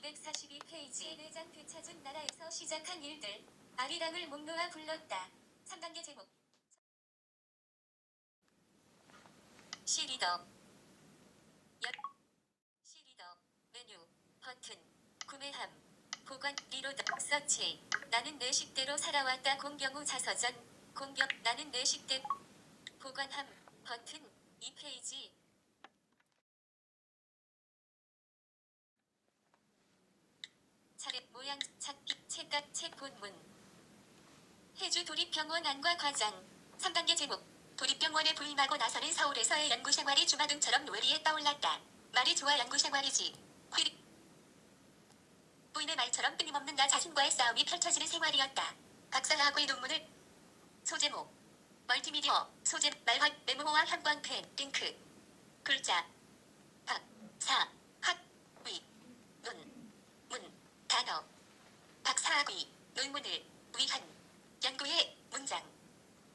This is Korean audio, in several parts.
242페이지. 내장 되찾은 나라에서 시작한 일들. 아리랑을 목 놓아 불렀다. 3단계 제목. 시리더 연 시리더 메뉴. 버튼. 구매함. 보관. 리로더 서치. 나는 내 식대로 살아왔다. 공경우 자서전. 공경 나는 내 식대 보관함. 버튼. 2페이지 차례 모양 책각 책 본문. 해주 도립병원 안과 과장. 3단계 제목. 도립병원에 부임하고 나서는 서울에서의 연구생활이 주마등처럼 뇌리에 떠올랐다. 말이 좋아 연구생활이지. 휘리. 부인의 말처럼 끊임없는 나 자신과의 싸움이 펼쳐지는 생활이었다. 박사학위 논문을 소제목. 멀티미디어. 소제 말화 메모와 형광펜. 링크. 글자. 박사. 학위. 논문. 단어. 박 사학위 논문을 위한 연구의 문장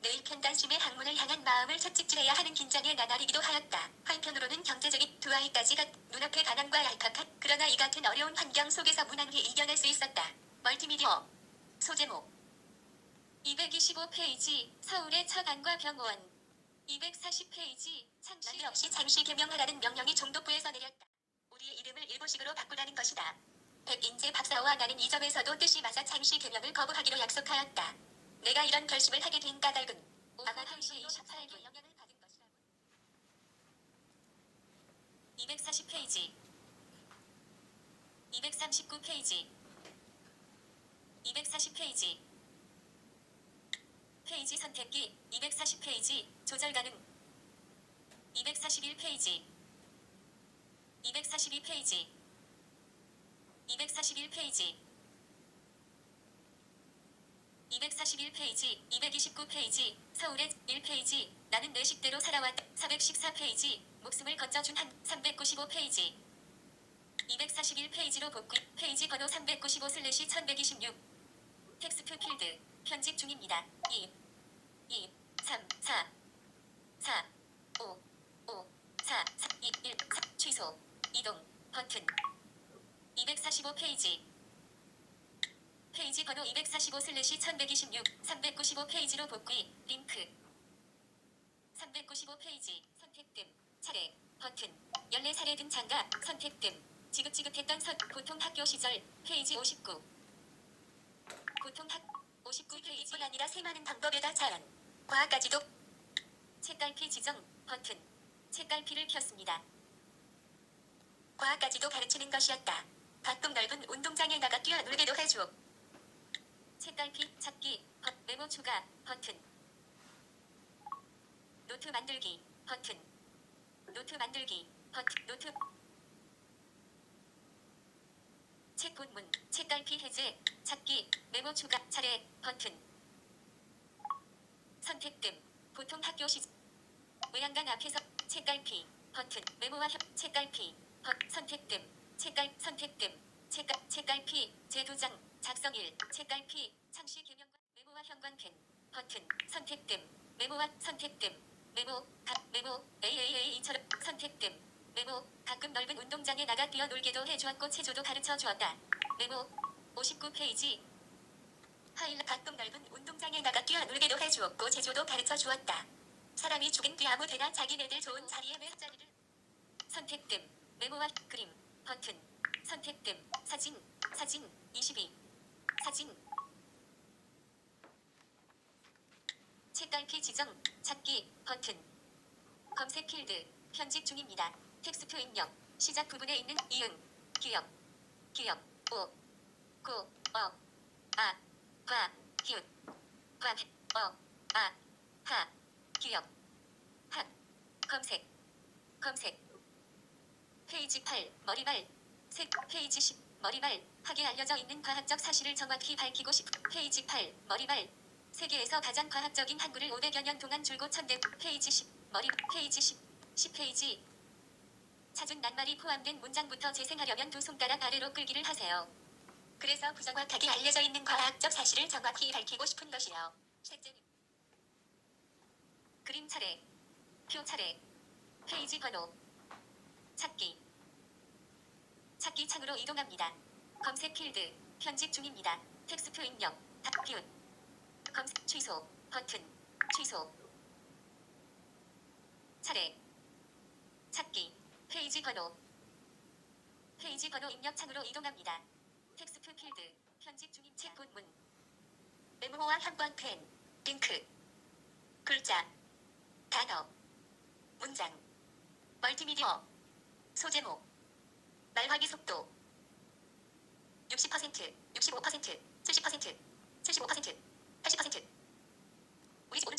내일 편단심의 학문을 향한 마음을 채찍질해야 하는 긴장에 나날이기도 하였다. 한편으로는 경제적인 두 아이까지가 눈앞에 가난과 얄팍한 그러나 이 같은 어려운 환경 속에서 무난히 이겨낼 수 있었다. 멀티미디어 소제목 225페이지 서울의 처간과 병원 240페이지 창시 없이 장시 개명하라는 명령이 종독부에서 내렸다. 우리의 이름을 일본식으로 바꾸라는 것이다. 백인재 박사와 나는 이 점에서도 뜻이 맞아 장시 개명을 거부하기로 약속하였다. 내가 이런 결심을 하게 된 까닭은 아마 당시 28기 영향을 받은 것이라고. 240페이지. 239페이지. 240페이지. 페이지 선택기 240페이지 조절 가능. 241페이지. 242페이지 241페이지. 241페이지 229페이지 서울의 1페이지 나는 내 식대로 살아왔다 414페이지 목숨을 건져준 한 395페이지. 241페이지로 복귀 페이지 번호 395 슬래시 1126 텍스트 필드 편집 중입니다. 2 2 3 4 4 5 5 4 3 2 1 3 취소 이동 버튼 245페이지. 페이지 번호 245 슬래시 1126 395 페이지로 복귀. 링크. 395 페이지. 선택됨 차례. 버튼. 14차례 등장가. 선택됨 지긋지긋했던 선. 보통 학교 시절. 페이지 59 보통 학 59 페이지뿐 아니라 세많은 방법에다 자연. 과학까지도. 책갈피 지정. 버튼. 책갈피를 켰습니다. 과학까지도 가르치는 것이었다. 가끔 넓은 운동장에 나가 뛰어 놀게도 해줘. 책갈피 찾기 버, 메모 추가 버튼. 노트 만들기 버튼. 노트 만들기 버튼 노트. 책 본문 책갈피 해제 찾기 메모 추가 차례 버튼. 선택됨. 보통 학교 시 외양간 앞에서 책갈피 버튼. 메모와 협 책갈피 버 선택됨 책갈 선택됨 책갈 책갈피 제도장 작성일 책갈피 창시 개명과 메모와 형광펜 버튼 선택됨 메모와 선택됨 메모 각 메모 AAA처럼 선택됨 메모 가끔 넓은 운동장에 나가 뛰어 놀게도 해주었고 체조도 가르쳐 주었다. 메모 59페이지. 하일라 가끔 넓은 운동장에 나가 뛰어 놀게도 해주었고 제조도 가르쳐 주었다. 사람이 죽은 뒤 아무 데나 자기네들 좋은 자리에 매 자리를 선택됨 메모와 그림 버튼 선택됨 사진 사진 22 사진. 책갈피 지정 찾기 버튼. 검색 필드 편집 중입니다. 텍스트 입력 시작 부분에 있는 이응 기역 기역 오고어아과 히읗 관어아하 기역 학 검색 검색 페이지 8 머리말. 색 페이지 10 머리말. 학에 알려져 있는 과학적 사실을 정확히 밝히고 싶. 페이지 8 머리말. 세계에서 가장 과학적인 한글을 500여 년 동안 줄곧 천대. 페이지 10 머리 페이지 10 10페이지. 찾은 낱말이 포함된 문장부터 재생하려면 두 손가락 아래로 끌기를 하세요. 그래서 부정확하게 알려져 있는 과학적 사실을 정확히 밝히고 싶은 것이요. 셋째는 그림 차례, 표 차례, 페이지 번호, 찾기, 찾기 창으로 이동합니다. 검색 필드 편집 중입니다. 텍스트 입력 답뷰 검색 취소 버튼 취소. 차례. 찾기 페이지 번호. 페이지 번호 입력 창으로 이동합니다. 텍스트 필드 편집 중인 책 본문. 메모와 한번 펜 링크. 글자 단어. 문장. 멀티미디어 소제목 말하기 속도. 60% 65% 70% 75% 80% 우리 집 오른쪽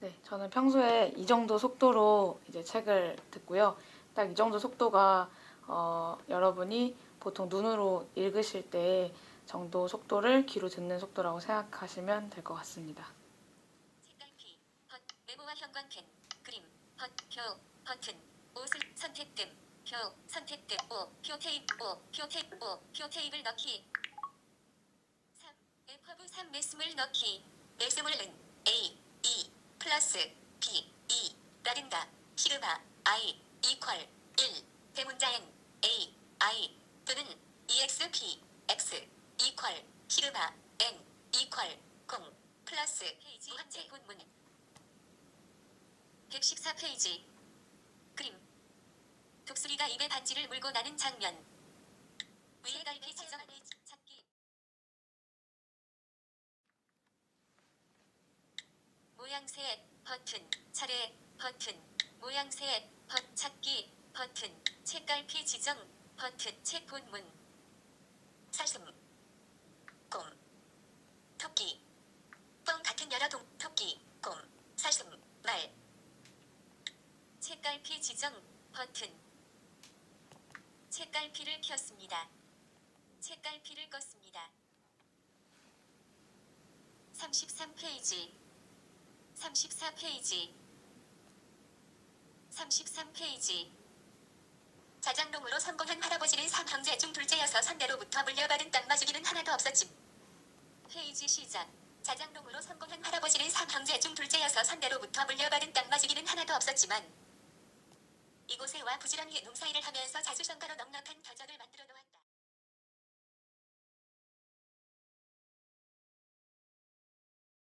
네, 저는 평소에 이 정도 속도로 이제 책을 듣고요. 딱 이 정도 속도가 어, 여러분이 보통 눈으로 읽으실 때 정도 속도를 귀로 듣는 속도라고 생각하시면 될 것 같습니다. 색깔피 버 메모와 형광펜 그림 버표 버튼 옷을 선택됨 표 선택됨 오표 테이프 오표 테이프 오표 테이블 넣기 3 F브 3 매스물 넣기. 매스물은 A E 플러스 B E 라든가 시그마 I 이퀄 1 대문자엔 A I 또는 EXP X 이퀄 시그마 N 이퀄 0 플러스 페이지 한제 본문 114페이지. 그림. 독수리가 입에 반지를 물고 나는 장면. 위에 갈피 지정 찾기 모양새 버튼 차례 버튼 모양새 버 찾기 버튼 책갈피 지정 버튼 책 본문 사슴 곰 토끼 뻥 같은 여러 동 토끼 곰 사슴 말 책갈피 지정 버튼 책갈피를 켰습니다. 책갈피를 껐습니다. 33페이지 34페이지. 33페이지. 자장롱으로 성공한 할아버지는 삼형제 중 둘째여서 선대로부터 물려받은 땅 마주기는 하나도 없었지. 페이지 시작. 자장롱으로 성공한 할아버지는 삼형제 중 둘째여서 선대로부터 물려받은 땅 마주기는 하나도 없었지만 이곳에 와 부지런히 농사일을 하면서 자수성가로 넉넉한 만들어